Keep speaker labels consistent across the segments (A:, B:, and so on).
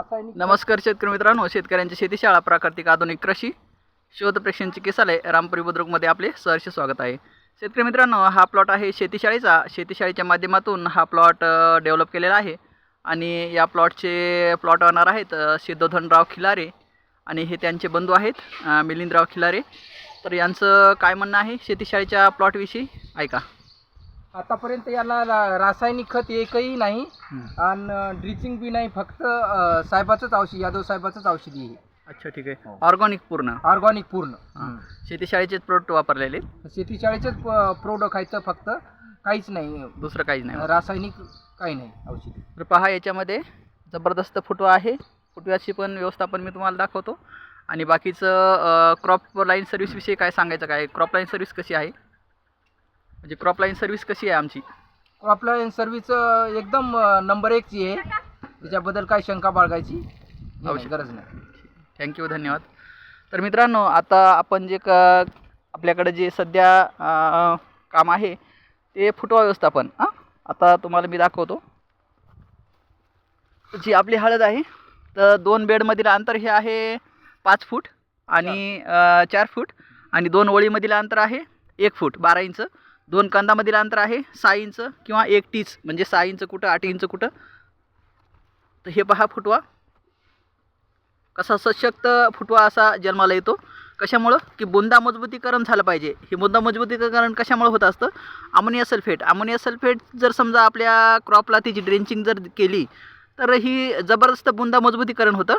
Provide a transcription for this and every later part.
A: नमस्कार शेतकरी मित्रांनो शेतकऱ्यांची शेतीशाळा प्राकृतिक आधुनिक कृषी शोध प्रेक्षण चिकित्सालय रामपुरी बुद्रुकमध्ये आपले सहर्ष स्वागत आहे. शेतकरी मित्रांनो हा प्लॉट आहे शेतीशाळेचा. शेतीशाळेच्या माध्यमातून हा प्लॉट डेव्हलप केलेला आहे. आणि या प्लॉटचे प्लॉट ऑनर आहेत सिद्धोधनराव खिलारे आणि हे त्यांचे बंधू आहेत मिलिंदराव खिलारे. तर यांचं काय म्हणणं आहे शेतीशाळेच्या प्लॉटविषयी ऐका.
B: आतापर्यंत याला रा- रासायनिक खत एकही नाही आणि ड्रिचिंग बी नाही फक्त अं, साहेबाचंच औषध यादव साहेबाचंच औषधी आहे
A: अच्छा ठीक आहे.
B: हो.
A: ऑर्गॅनिक पूर्ण.
B: ऑर्गॅनिक पूर्ण.
A: हां. शेतीशाळेचेच प्रोडक्ट वापरलेले?
B: शेतीशाळेचेच प्रोडक्ट खायचं फक्त काहीच नाही.
A: दुसरं काहीच नाही.
B: रासायनिक काही नाही औषधी.
A: तर पहा याच्यामध्ये जबरदस्त फुटवा आहे. फुटव्याची पण व्यवस्थापन मी तुम्हाला दाखवतो. आणि बाकीचं क्रॉप लाईन सर्व्हिसविषयी काय सांगायचं काय? क्रॉप लाईन सर्व्हिस कशी आहे? म्हणजे क्रॉप लाईन सर्व्हिस कशी आहे आमची?
B: क्रॉपलाईन सर्व्हिस एकदम नंबर एकची आहे. त्याच्याबद्दल काही शंका बाळगायची
A: आवश्यक.
B: गरज नाही.
A: थँक्यू धन्यवाद. तर मित्रांनो आता आपण जे क आपल्याकडे जे सध्या काम आहे ते फुटवा व्यवस्थापन हां? आता तुम्हाला मी दाखवतो. जी आपली हळद आहे तर दोन बेडमधील अंतर हे आहे पाच फूट आणि चार फूट आणि दोन ओळीमधील अंतर आहे एक फूट बारा इंच. दोन कंदामधील अंतर आहे सहा इंच किंवा एक टीच म्हणजे सहा इंच कुठं आठ इंच कुठं? तर हे पहा फुटवा. कसा सशक्त फुटवा असा जन्माला येतो. कशामुळं? की बुंदा मजबूतीकरण झालं पाहिजे. हे बुंदा मजबूतीकरण कशामुळे होत असतं? Ammonia sulphate. अमोनिया सल्फेट जर समजा आपल्या क्रॉपला तिची ड्रेंचिंग जर केली तर ही जबरदस्त बुंदा मजबूतीकरण होतं.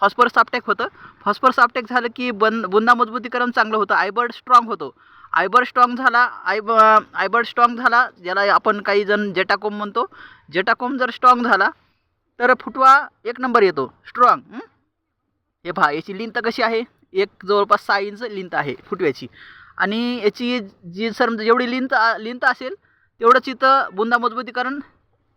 A: फॉस्फरस आपटॅक होतं. फॉस्फरस आपटॅक झालं की बन बुंदा मजबूतीकरण चांगलं होतं. आयबर्ड स्ट्रॉंग होतो. आयबर स्ट्रॉंग झाला आयब आयबर स्ट्रॉंग झाला ज्याला आपण काही जण जेटाकोम म्हणतो. जेटाकोम जर स्ट्रॉंग झाला तर फुटवा एक नंबर येतो. स्ट्रॉंग हे? पहा याची लिंत कशी आहे? एक जवळपास सहा इंच लिंत आहे फुटव्याची. आणि याची जी सर जेवढी लिंत लिंत असेल तेवढंच इथं बुंदा मजबूतीकरण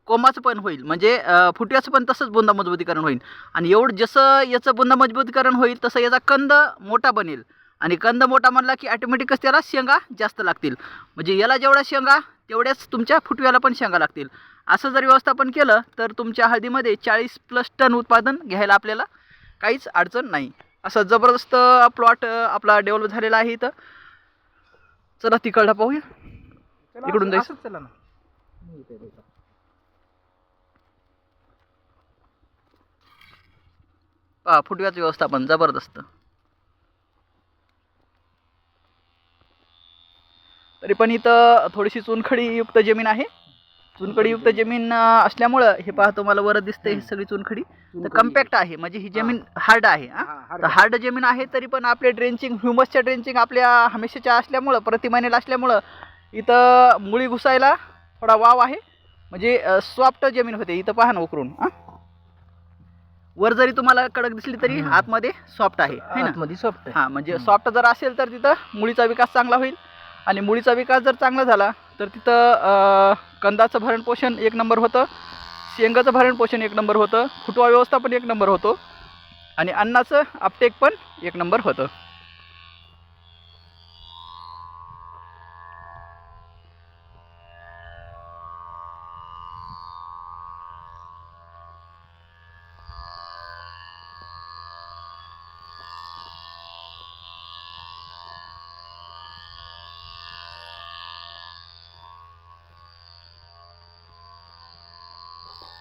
A: कोमाचं पण होईल. म्हणजे फुटव्याचं पण तसंच बुंदा मजबूतीकरण होईल. आणि एवढं जसं याचं बुंदा मजबूतीकरण होईल तसं याचा कंद मोठा बनेल. आणि कंद मोठा म्हणला की ॲटोमॅटिकच त्याला शेंगा जास्त लागतील. म्हणजे याला जेवढ्या शेंगा तेवढ्याच तुमच्या फुटव्याला पण शेंगा लागतील. असं जर व्यवस्थापन केलं तर तुमच्या हळदीमध्ये चाळीस प्लस टन उत्पादन घ्यायला आपल्याला काहीच अडचण नाही. असा जबरदस्त प्लॉट आपला डेव्हलप झालेला आहे इथं. चला तिकडला पाहूया. इकडून जायचं?
B: चला ना.
A: फुटव्याचं व्यवस्थापन जबरदस्त. तरी पण इथं थोडीशी चुनखडीयुक्त जमीन आहे. चुनखडीयुक्त जमीन असल्यामुळं हे पहा तुम्हाला वर दिसतंय ही सगळी चुनखडी. तर कम्पॅक्ट आहे. म्हणजे ही जमीन हार्ड आहे तर हार्ड जमीन आहे तरी पण आपले ड्रेंचिंग ह्युमसच्या ड्रेंचिंग आपल्या हमेशाच्या असल्यामुळं प्रति महिन्याला असल्यामुळं इथं मुळी घुसायला थोडा वाव आहे. म्हणजे सॉफ्ट जमीन होते. इथं पहा ना उकरून? वर जरी तुम्हाला कडक दिसली तरी. आतमध्ये सॉफ्ट आहे.
B: आतमध्ये आहे.
A: हां म्हणजे सॉफ्ट जर असेल तर तिथं मुळीचा विकास चांगला होईल. आणि मुळीचा विकास जर चांगला झाला तर तिथं कंदाचं भरणपोषण एक नंबर होतं. शेंगाचं भरणपोषण एक नंबर होतं. फुटवा व्यवस्थापन एक नंबर होतो. आणि अन्नाचं अपटेक पण एक नंबर होतं.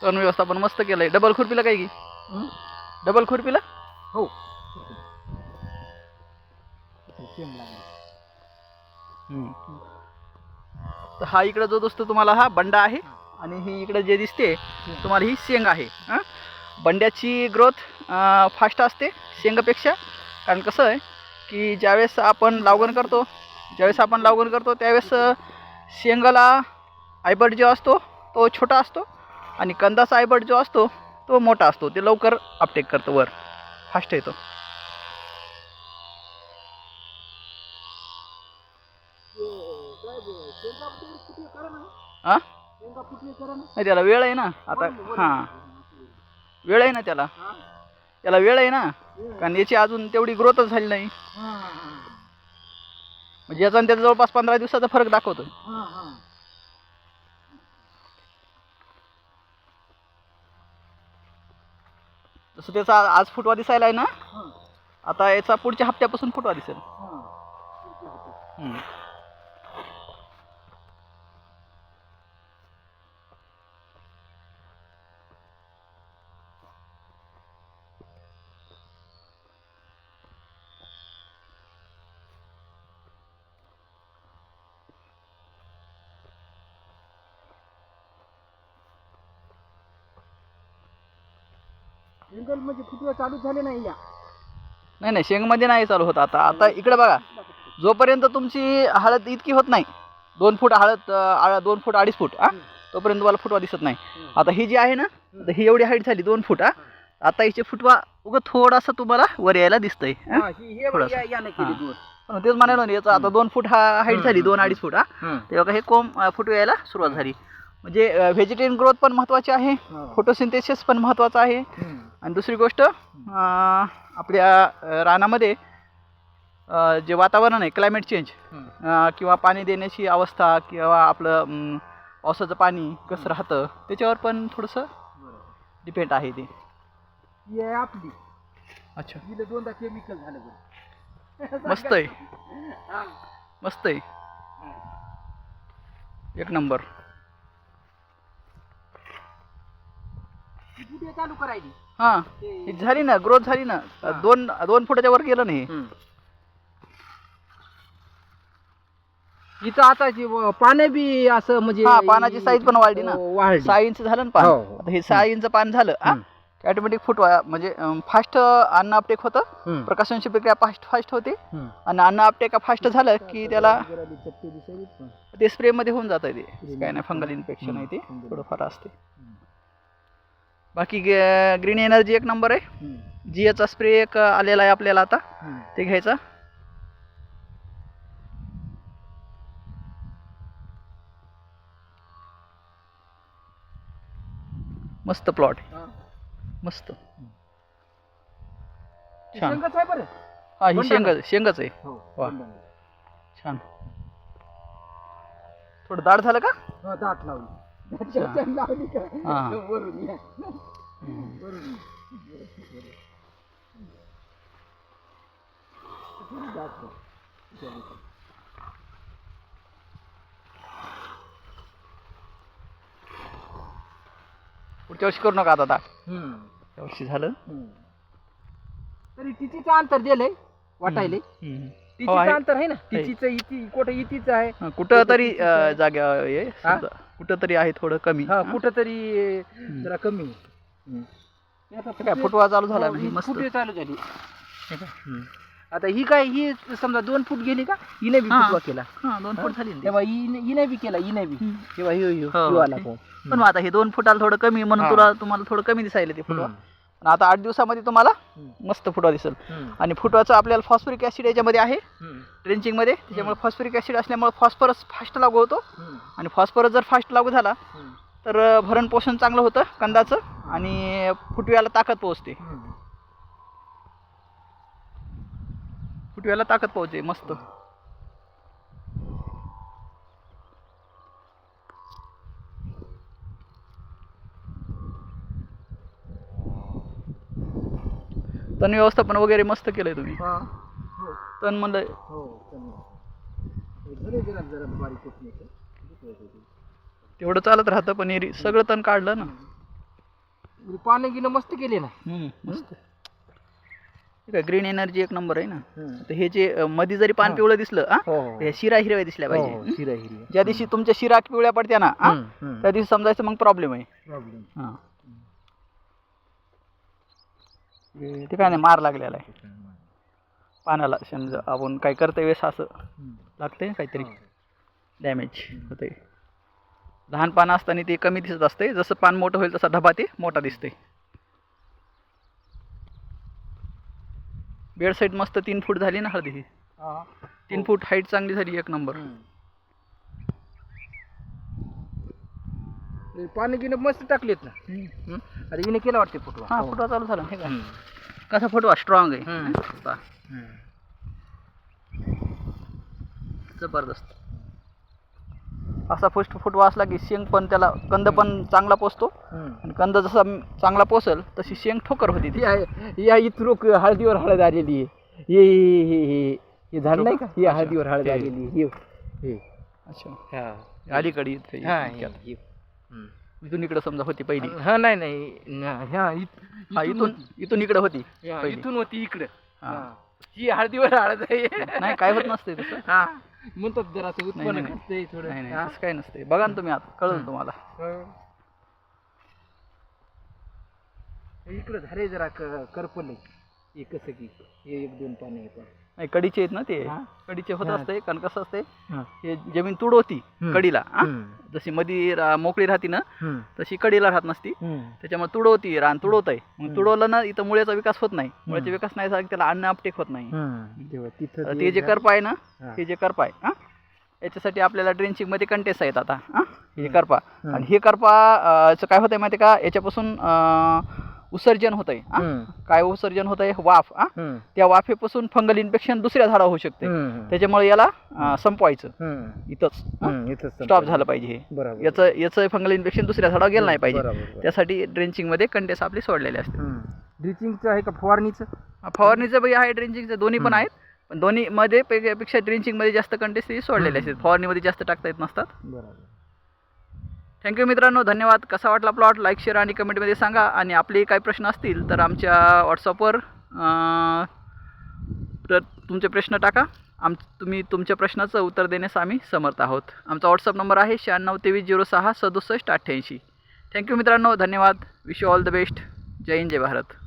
A: तण व्यवस्थापन मस्त केलंय. डबल खुरपीला काय की? डबल खुरपीला?
B: हो.
A: तर हा इकडं जो दोस्त तुम्हाला हा बंडा आहे आणि ही इकडं जे दिसते तुम्हाला ही शेंग आहे. हां? बंड्याची ग्रोथ फास्ट असते शेंगापेक्षा. कारण कसं आहे की ज्यावेळेस आपण लावगण करतो ज्यावेळेस आपण लावगण करतो त्यावेळेस शेंगाला आयबट जो असतो तो छोटा असतो. आणि कंदाचा आयबट जो असतो तो मोठा असतो. ते लवकर अपटेक करतो वर. फास्ट येतो. हां नाही त्याला वेळ आहे ना. आता हां. वेळ आहे ना त्याला. त्याला वेळ आहे ना. कारण याची अजून तेवढी ग्रोथच झाली नाही. म्हणजे याचा आणि त्याचा जवळपास पंधरा दिवसाचा फरक दाखवतो जसं त्याचा आज फुटवा दिसायला आहे ना? आता याचा पुढच्या हप्त्यापासून फुटवा दिसेल. हम्म.
B: जंगल म्हणजे फुटवे चालू झाले नाही या
A: नाही नाही शेंगमध्ये नाही चालू होत आता आता इकडे बघा जोपर्यंत तुमची हळद इतकी होत नाही दोन फूट हळद अं, आ- दोन फूट अडीच फूट हा तोपर्यंत तुम्हाला फुटवा दिसत नाही आता ही जी आहे ना आता ही एवढी हाईट झाली दोन फूट हा आता हिचे फुटवा उगं थोडासा तुम्हाला वर यायला दिसतंय हा?
B: हा, ही- हे
A: थोडंसं.
B: या- यानं केली
A: हा.
B: दूर.
A: पण तेच म्हणालो ना याचं आता दोन फूट हा हाईट झाली दोन अडीच फूट हा. तेव्हा हे कोंब अं, फुटवे यायला सुरुवात झाली म्हणजे व्हेजिटेरियन ग्रोथ पण महत्त्वाची आहे.
B: हा.
A: फोटोसिंथेसिस पण महत्त्वाचं आहे. आणि दुसरी गोष्ट आपल्या रानामध्ये जे वातावरण आहे क्लायमेट चेंज. किंवा पाणी देण्याची अवस्था किंवा आपलं पावसाचं पाणी कसं राहतं त्याच्यावर पण थोडंसं डिपेंड आहे ते.
B: ही आपली.
A: अच्छा.
B: दोनदा केमिकल झालं बरं.
A: मस्त आहे.
B: हा.
A: मस्त आहे. एक नंबर.
B: ही चालू करायची
A: हां ही झाली ना ग्रोथ झाली ना
B: हा.
A: दोन दोन फुटाच्या वर गेलं नाही
B: इथं आता जी व- पानं बी असं म्हणजे
A: हा, पानाची size पण वाढली ना.
B: हो, वाढली
A: सहा इंच झालं ना पान
B: हो, हो.
A: आता हे सहा इंच पान झालं
B: हम्म.
A: ऑटोमॅटिक फुटवा म्हणजे फास्ट अन्न अपटेक होतं
B: हम्म.
A: प्रकाशनची प्रक्रिया फास्ट फास्ट होते
B: हम्म.
A: आणि अन्न अपटेक फास्ट झालं की त्याला. ते स्प्रेमध्ये होऊन जातं ते काय नाही फंगल इन्फेक्शन आहे ते. थोडंफार असते बाकी ग्रीन एनर्जी एक नंबर आहे.
B: हम्म.
A: जियाचा स्प्रे एक आलेला आहे आपल्याला आता. ते घ्यायचा. मस्त प्लॉट. मस्त. छान.
B: शेंगच आहे बरं.
A: हा ही शेंग शेंगच आहे
B: हो
A: वा. छान. थोडं दाट झालं का?
B: दाट लावली. दाट लावली का
A: हा.
B: वरून या.
A: हम्म.
B: वरून दाट लाव.
A: पुढच्या वर्षी करू नका आता. त्या वर्षी झालं.
B: तरी तिचीचं अंतर दिलंय वाटायले
A: हम्म. हो, आहे.
B: अंतर आहे ना. तिचीचं इति कुठं इतीचं आहे
A: हा, कुठं तरी. अं, जागा
B: हा?
A: समजा. कुठं तरी आहे थोडं कमी
B: हा? कुठं तरी
A: हम्म.
B: जरा कमी. हम्म. आता
A: काय
B: फुटवे-
A: चालू झाला
B: हो, ही
A: मस्त
B: फुटवे चालू झाली
A: हम्म.
B: आता ही काय ही समजा दोन फूट गेली का हिने बी
A: हा.
B: फुटवा केला
A: हा दोन फूट झाली ना ती.
B: तेव्हा हिने हिने बी केला हिने बी
A: हम्म.
B: तेव्हा
A: हो,
B: आला
A: ते-. पण मग आता हे दोन फुटाला थोडं कमी म्हणून
B: हा.
A: तुला तुम्हाला थोडं कमी दिसायला ते फुटवा
B: हम्म.
A: पण आता आठ दिवसामध्ये तुम्हाला. मस्त फुटवा दिसेल. आणि फुटवाचं आपल्याला फॉस्फरिक ॲसिड याच्यामध्ये आहे
B: हम्म.
A: ड्रेंचिंगमध्ये त्याच्यामुळे फॉस्फरिक ॲसिड असल्यामुळे फॉस्फरस फास्ट लागू होतो. आणि फॉस्फरस जर फास्ट लागू झाला. तर भरण पोषण चांगलं होतं कंदाचं आणि फुटव्याला ताकद पोहोचते. फुटव्याला ताकद पोहोचते मस्त तण व्यवस्थापन वगैरे मस्त केलंय तुम्ही
B: हा. हो.
A: तण म्हणलं
B: हो. जरा बारीक?
A: तेवढं चालत राहतं पण एरी सगळं तण काढलं ना
B: म्हणजे पानं गिनं मस्त केले ना
A: हम्म, मस्त ग्रीन एनर्जी एक नंबर आहे ना तर हे जे अं, मध्ये जरी पान. पिवळं दिसलं हा,
B: हो
A: शिरा हिरव्या दिसल्या पाहिजे
B: हो.
A: ज्या दिवशी तुमच्या शिरा पिवळ्या पडत्या ना हा. त्या दिवशी समजायचं मग प्रॉब्लेम आहे
B: प्रॉब्लेम
A: हा हे- ते काय नाही मार लागलेला आहे. पानाला समजा आपण काय करतोय वेळेस असं लागतंय ना काहीतरी. डॅमेज होतंय. लहान पानं असताना ते कमी दिसत असते जसं पान मोठं होईल तसा ढबा ते मोठा दिसतंय. बेड साईड मस्त तीन फूट झाली ना हळदी. ही. तीन फूट हाईट चांगली झाली एक नंबर
B: पाणी गिनं मस्त टाकलेत ना.
A: हं?
B: आता हिने केला वाटते फुटवा.
A: हा फुटवा चालू झाला. हे का कसा फुटवा? स्ट्रॉंग आहे? पहा. जबरदस्त. असा फर्स्ट फुटवा असला की शेंग पण त्याला कंद पण चांगला पोचतो. आणि कंद जसा चांगला पोचल तशी शेंग ठोकर होती ती.
B: या या इथं हळदीवर हळद आलेली आहे. हे हे हे हे. हे झाड नाही का? ही हळदीवर हळद. आलेली आहे. हे. हे.
A: अच्छा.
B: हा
A: अलीकडे
B: हा हे- हे.
A: इथून इकडे समजा होती पहिली
B: हा नाही नाही न- ह्या इथ-
A: हा इथून इथून इकडे होती पहिली.
B: इथून होती इकडे
A: हा.
B: ही हळदीवर हळद आहे
A: नाही काय होत नसते तसं
B: हा म्हणतात जरा असं
A: नाही,
B: उत्पन्न
A: नाही.
B: घटतंय थोडं
A: नाही नाही
B: हा.
A: असं काही नसते बघा ना तुम्ही आता कळलं. तुम्हाला
B: हो. इकडं झाले जरा क- करपल. हे कसं की हे एक दोन पाणी आहे पण
A: नाही कडीचे आहेत ना ते
B: हा?
A: कडीचे होत
B: हा.
A: असते कारण कसं असते
B: हा.
A: हे जमीन तुड होती
B: हम्म.
A: कडीला हा?
B: हम्म.
A: जशी मध्ये रा- मोकळी राहते ना
B: हम्म.
A: तशी कडीला राहत नसती
B: हम्म.
A: त्याच्यामुळे तुडवती रान तुडवत आहे मग
B: हम्म.
A: तुडवलं ना इथं मुळ्याचा विकास होत नाही मुळ्याचा. विकास नाही झाला की त्याला अन्न अपटेक होत नाही
B: हम्म. तेव्हा तिथं
A: तर ते जे करप आहे ना
B: हा.
A: हे जे करप आहे हा याच्यासाठी आपल्याला ड्रेंचिंगमध्ये कंटेस्ट आहेत आता हा हे. करपा. आणि हे करपा अं, काय होतंय माहिती का याच्यापासून अं, उत्सर्जन होत आहे. काय उत्सर्जन होत आहे वाफ. त्या वाफेपासून फंगल इन्फेक्शन दुसऱ्या झाडावर होऊ शकते. त्याच्यामुळे याला संपवायचं. इथंच स्टॉप झालं पाहिजे हे. याचं याचं फंगल इन्फेक्शन दुसऱ्या झाडावर गेलं नाही पाहिजे. त्यासाठी ड्रेंचिंगमध्ये कंटेस आपले सोडलेले असते.
B: ड्रिचिंगचं आहे का फवारणीचं?
A: फवारणीचं बी आहे ड्रेंचिंगचं. दोन्ही पण. आहेत. पण दोन्ही मध्ये पेक्षा ड्रेंचिंगमध्ये जास्त कंटेस ते सोडलेले. असतात फवारणीमध्ये जास्त टाकता येत नसतात.
B: बरोबर.
A: थँक्यू मित्रांनो धन्यवाद. कसा वाटला प्लॉट लाईक शेअर आणि कमेंटमध्ये सांगा. आणि आपले काही प्रश्न असतील तर आमच्या व्हॉट्सअपवर तर तुमचे प्रश्न टाका. आम तुम्ही तुमच्या प्रश्नाचं उत्तर देण्यास आम्ही समर्थ आहोत. आमचा व्हॉट्सअप नंबर आहे शहाण्णव तेवीस झिरो सहा सदुसष्ट अठ्ठ्याऐंशी. थँक्यू मित्रांनो धन्यवाद. Wish you all the best जय हिंद जय भारत.